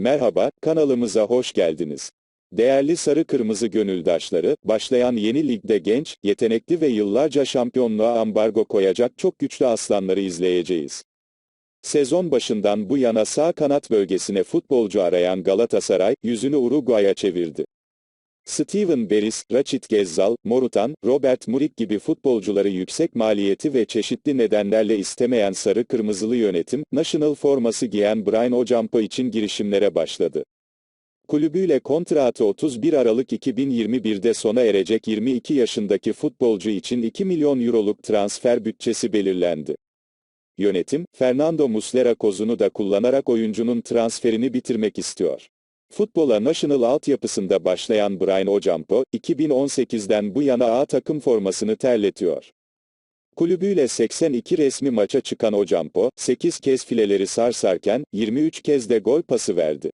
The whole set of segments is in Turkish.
Merhaba, kanalımıza hoş geldiniz. Değerli sarı kırmızı gönüldaşları, başlayan yeni ligde genç, yetenekli ve yıllarca şampiyonluğa ambargo koyacak çok güçlü aslanları izleyeceğiz. Sezon başından bu yana sağ kanat bölgesine futbolcu arayan Galatasaray, yüzünü Uruguay'a çevirdi. Steven Beris, Rachit Gezzal, Morutan, Robert Murik gibi futbolcuları yüksek maliyeti ve çeşitli nedenlerle istemeyen sarı kırmızılı yönetim, National forması giyen Brian Ocampo için girişimlere başladı. Kulübüyle kontratı 31 Aralık 2021'de sona erecek 22 yaşındaki futbolcu için 2 milyon euroluk transfer bütçesi belirlendi. Yönetim, Fernando Muslera kozunu da kullanarak oyuncunun transferini bitirmek istiyor. Futbola National altyapısında başlayan Brian Ocampo, 2018'den bu yana A takım formasını terletiyor. Kulübüyle 82 resmi maça çıkan Ocampo, 8 kez fileleri sarsarken, 23 kez de gol pası verdi.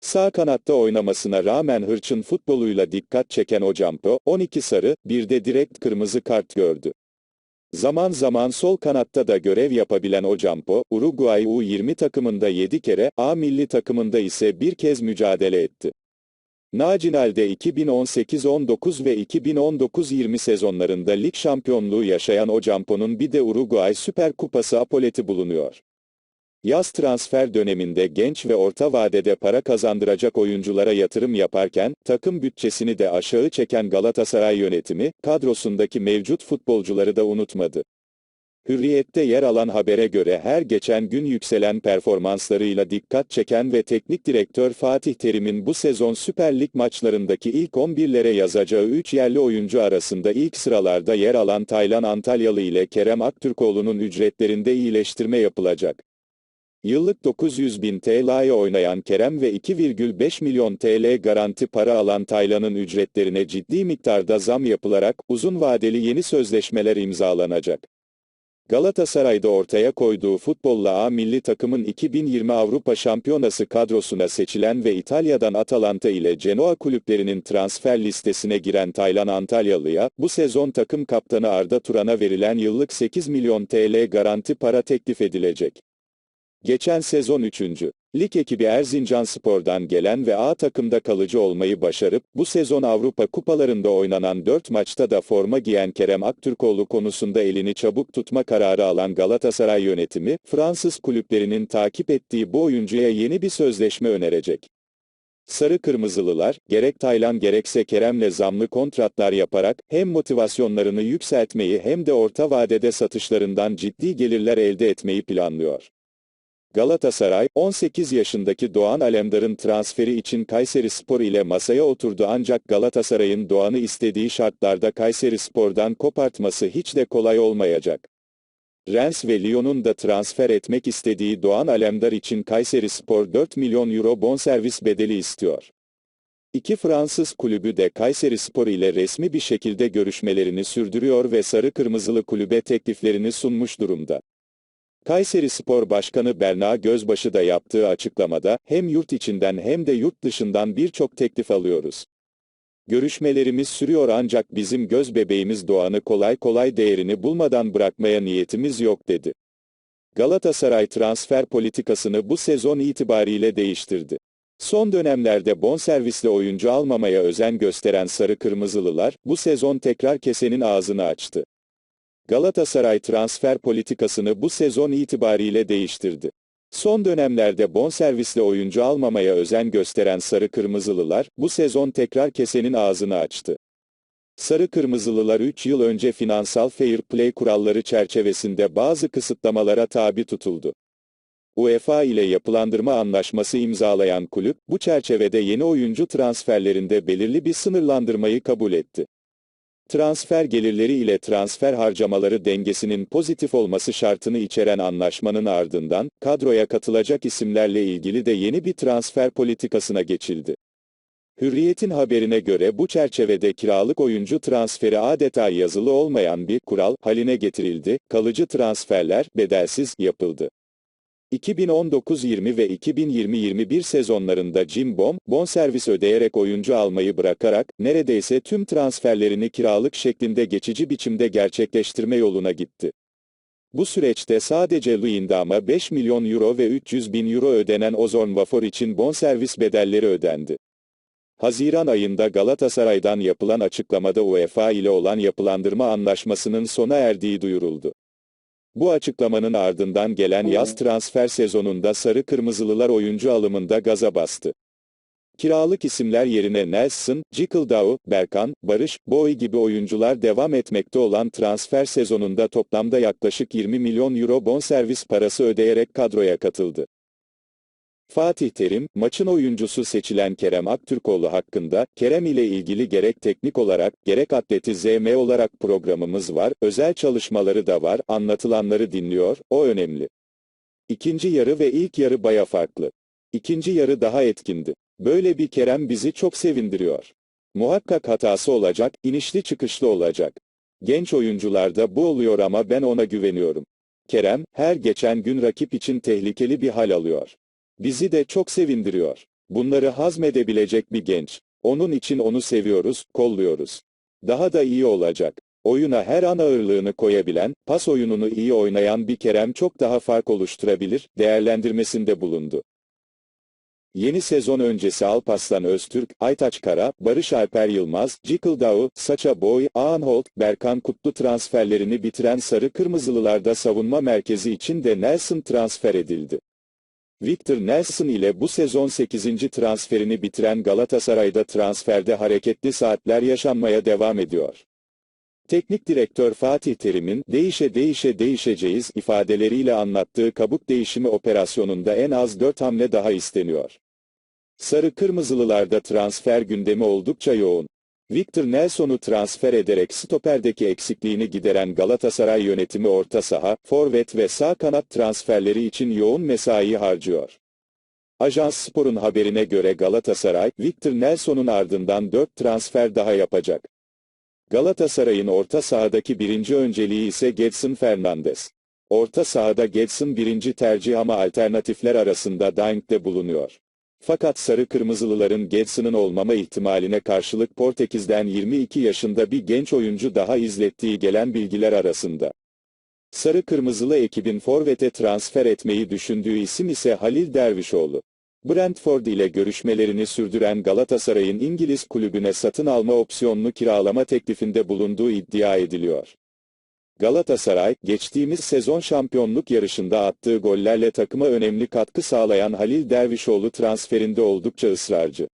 Sağ kanatta oynamasına rağmen hırçın futboluyla dikkat çeken Ocampo, 12 sarı, bir de direkt kırmızı kart gördü. Zaman zaman sol kanatta da görev yapabilen Ocampo, Uruguay U20 takımında 7 kere, A milli takımında ise bir kez mücadele etti. Nacinal'de 2018-19 ve 2019-20 sezonlarında lig şampiyonluğu yaşayan Ocampo'nun bir de Uruguay Süper Kupası apoleti bulunuyor. Yaz transfer döneminde genç ve orta vadede para kazandıracak oyunculara yatırım yaparken, takım bütçesini de aşağı çeken Galatasaray yönetimi, kadrosundaki mevcut futbolcuları da unutmadı. Hürriyet'te yer alan habere göre her geçen gün yükselen performanslarıyla dikkat çeken ve teknik direktör Fatih Terim'in bu sezon Süper Lig maçlarındaki ilk 11'lere yazacağı 3 yerli oyuncu arasında ilk sıralarda yer alan Taylan Antalyalı ile Kerem Aktürkoğlu'nun ücretlerinde iyileştirme yapılacak. Yıllık 900 bin TL'ye oynayan Kerem ve 2,5 milyon TL garanti para alan Taylan'ın ücretlerine ciddi miktarda zam yapılarak uzun vadeli yeni sözleşmeler imzalanacak. Galatasaray'da ortaya koyduğu futbolla A milli takımın 2020 Avrupa Şampiyonası kadrosuna seçilen ve İtalya'dan Atalanta ile Genoa kulüplerinin transfer listesine giren Taylan Antalyalı'ya, bu sezon takım kaptanı Arda Turan'a verilen yıllık 8 milyon TL garanti para teklif edilecek. Geçen sezon 3. Lig ekibi Erzincan Spor'dan gelen ve A takımda kalıcı olmayı başarıp, bu sezon Avrupa kupalarında oynanan 4 maçta da forma giyen Kerem Aktürkoğlu konusunda elini çabuk tutma kararı alan Galatasaray yönetimi, Fransız kulüplerinin takip ettiği bu oyuncuya yeni bir sözleşme önerecek. Sarı Kırmızılılar, gerek Taylan gerekse Kerem'le zamlı kontratlar yaparak, hem motivasyonlarını yükseltmeyi hem de orta vadede satışlarından ciddi gelirler elde etmeyi planlıyor. Galatasaray, 18 yaşındaki Doğan Alemdar'ın transferi için Kayseri Spor ile masaya oturdu ancak Galatasaray'ın Doğan'ı istediği şartlarda Kayseri Spor'dan kopartması hiç de kolay olmayacak. Rennes ve Lyon'un da transfer etmek istediği Doğan Alemdar için Kayseri Spor 4 milyon euro bonservis bedeli istiyor. İki Fransız kulübü de Kayseri Spor ile resmi bir şekilde görüşmelerini sürdürüyor ve sarı kırmızılı kulübe tekliflerini sunmuş durumda. Kayseri Spor Başkanı Berna Gözbaşı da yaptığı açıklamada, hem yurt içinden hem de yurt dışından birçok teklif alıyoruz. Görüşmelerimiz sürüyor ancak bizim göz bebeğimiz Doğan'ı kolay kolay değerini bulmadan bırakmaya niyetimiz yok dedi. Galatasaray transfer politikasını bu sezon itibariyle değiştirdi. Son dönemlerde bonservisli oyuncu almamaya özen gösteren Sarı Kırmızılılar, bu sezon tekrar kesenin ağzını açtı. Galatasaray transfer politikasını bu sezon itibariyle değiştirdi. Son dönemlerde bonservisle oyuncu almamaya özen gösteren Sarı Kırmızılılar, bu sezon tekrar kesenin ağzını açtı. Sarı Kırmızılılar 3 yıl önce finansal fair play kuralları çerçevesinde bazı kısıtlamalara tabi tutuldu. UEFA ile yapılandırma anlaşması imzalayan kulüp, bu çerçevede yeni oyuncu transferlerinde belirli bir sınırlandırmayı kabul etti. Transfer gelirleri ile transfer harcamaları dengesinin pozitif olması şartını içeren anlaşmanın ardından, kadroya katılacak isimlerle ilgili de yeni bir transfer politikasına geçildi. Hürriyet'in haberine göre bu çerçevede kiralık oyuncu transferi adeta yazılı olmayan bir kural haline getirildi, kalıcı transferler bedelsiz yapıldı. 2019-20 ve 2020-21 sezonlarında Jim Bom, bonservis ödeyerek oyuncu almayı bırakarak, neredeyse tüm transferlerini kiralık şeklinde geçici biçimde gerçekleştirme yoluna gitti. Bu süreçte sadece Luyendam'a 5 milyon euro ve 300 bin euro ödenen Ozon Vafor için bonservis bedelleri ödendi. Haziran ayında Galatasaray'dan yapılan açıklamada UEFA ile olan yapılandırma anlaşmasının sona erdiği duyuruldu. Bu açıklamanın ardından gelen yaz transfer sezonunda Sarı Kırmızılılar oyuncu alımında gaza bastı. Kiralık isimler yerine Nelson, Cikildao, Berkan, Barış, Boy gibi oyuncular devam etmekte olan transfer sezonunda toplamda yaklaşık 20 milyon euro bonservis parası ödeyerek kadroya katıldı. Fatih Terim, maçın oyuncusu seçilen Kerem Aktürkoğlu hakkında, Kerem ile ilgili gerek teknik olarak, gerek atletizm olarak programımız var, özel çalışmaları da var, anlatılanları dinliyor, o önemli. İkinci yarı ve ilk yarı baya farklı. İkinci yarı daha etkindi. Böyle bir Kerem bizi çok sevindiriyor. Muhakkak hatası olacak, inişli çıkışlı olacak. Genç oyuncularda bu oluyor ama ben ona güveniyorum. Kerem, her geçen gün rakip için tehlikeli bir hal alıyor. Bizi de çok sevindiriyor. Bunları hazmedebilecek bir genç. Onun için onu seviyoruz, kolluyoruz. Daha da iyi olacak. Oyuna her an ağırlığını koyabilen, pas oyununu iyi oynayan bir Kerem çok daha fark oluşturabilir, değerlendirmesinde bulundu. Yeni sezon öncesi Alpaslan Öztürk, Aytaç Kara, Barış Alper Yılmaz, Cikildao, Saça Boy, Aanholt, Berkan Kutlu transferlerini bitiren Sarı Kırmızılılarda savunma merkezi için de Nelson transfer edildi. Victor Nelson ile bu sezon 8. transferini bitiren Galatasaray'da transferde hareketli saatler yaşanmaya devam ediyor. Teknik direktör Fatih Terim'in değişe değişe değişeceğiz ifadeleriyle anlattığı kabuk değişimi operasyonunda en az 4 hamle daha isteniyor. Sarı Kırmızılılarda transfer gündemi oldukça yoğun. Victor Nelson'u transfer ederek stoperdeki eksikliğini gideren Galatasaray yönetimi orta saha, forvet ve sağ kanat transferleri için yoğun mesai harcıyor. Ajans Spor'un haberine göre Galatasaray, Victor Nelson'un ardından 4 transfer daha yapacak. Galatasaray'ın orta sahadaki birinci önceliği ise Gedson Fernandes. Orta sahada Gedson birinci tercih ama alternatifler arasında Dank'te bulunuyor. Fakat sarı kırmızılıların Gedson'ın olmama ihtimaline karşılık Portekiz'den 22 yaşında bir genç oyuncu daha izlettiği gelen bilgiler arasında. Sarı kırmızılı ekibin forvete transfer etmeyi düşündüğü isim ise Halil Dervişoğlu. Brentford ile görüşmelerini sürdüren Galatasaray'ın İngiliz kulübüne satın alma opsiyonlu kiralama teklifinde bulunduğu iddia ediliyor. Galatasaray, geçtiğimiz sezon şampiyonluk yarışında attığı gollerle takıma önemli katkı sağlayan Halil Dervişoğlu transferinde oldukça ısrarcı.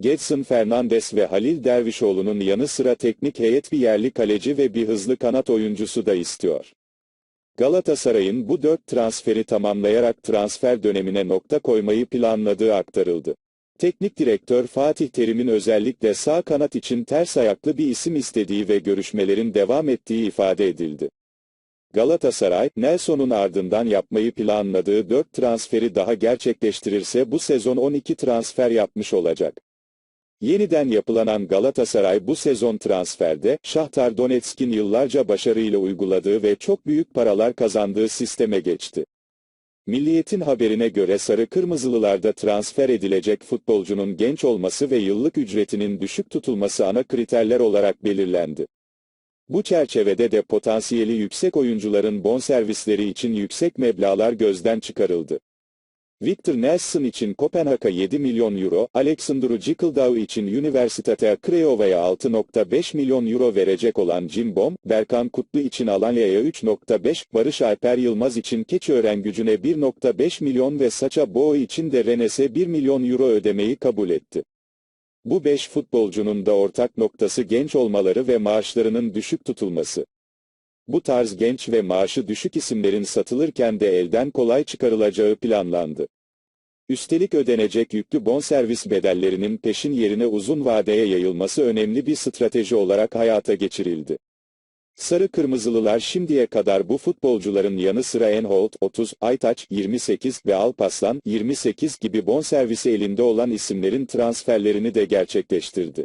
Gedson Fernandes ve Halil Dervişoğlu'nun yanı sıra teknik heyet bir yerli kaleci ve bir hızlı kanat oyuncusu da istiyor. Galatasaray'ın bu dört transferi tamamlayarak transfer dönemine nokta koymayı planladığı aktarıldı. Teknik direktör Fatih Terim'in özellikle sağ kanat için ters ayaklı bir isim istediği ve görüşmelerin devam ettiği ifade edildi. Galatasaray, Nelson'un ardından yapmayı planladığı 4 transferi daha gerçekleştirirse bu sezon 12 transfer yapmış olacak. Yeniden yapılanan Galatasaray bu sezon transferde, Şahtar Donetsk'in yıllarca başarıyla uyguladığı ve çok büyük paralar kazandığı sisteme geçti. Milliyetin haberine göre Sarı Kırmızılılarda transfer edilecek futbolcunun genç olması ve yıllık ücretinin düşük tutulması ana kriterler olarak belirlendi. Bu çerçevede de potansiyeli yüksek oyuncuların bonservisleri için yüksek meblağlar gözden çıkarıldı. Victor Nelson için Kopenhag'a 7 milyon euro, Alexandru Cikildao için Universitatea Craiova'ya 6.5 milyon euro verecek olan Jim Bom, Berkan Kutlu için Alanya'ya 3.5, Barış Alper Yılmaz için Keçiören gücüne 1.5 milyon ve Saça Boğ için de Rennes'e 1 milyon euro ödemeyi kabul etti. Bu 5 futbolcunun da ortak noktası genç olmaları ve maaşlarının düşük tutulması. Bu tarz genç ve maaşı düşük isimlerin satılırken de elden kolay çıkarılacağı planlandı. Üstelik ödenecek yüklü bonservis bedellerinin peşin yerine uzun vadeye yayılması önemli bir strateji olarak hayata geçirildi. Sarı Kırmızılılar şimdiye kadar bu futbolcuların yanı sıra Enholt 30, Aytaç 28 ve Alpaslan 28 gibi bonservisi elinde olan isimlerin transferlerini de gerçekleştirdi.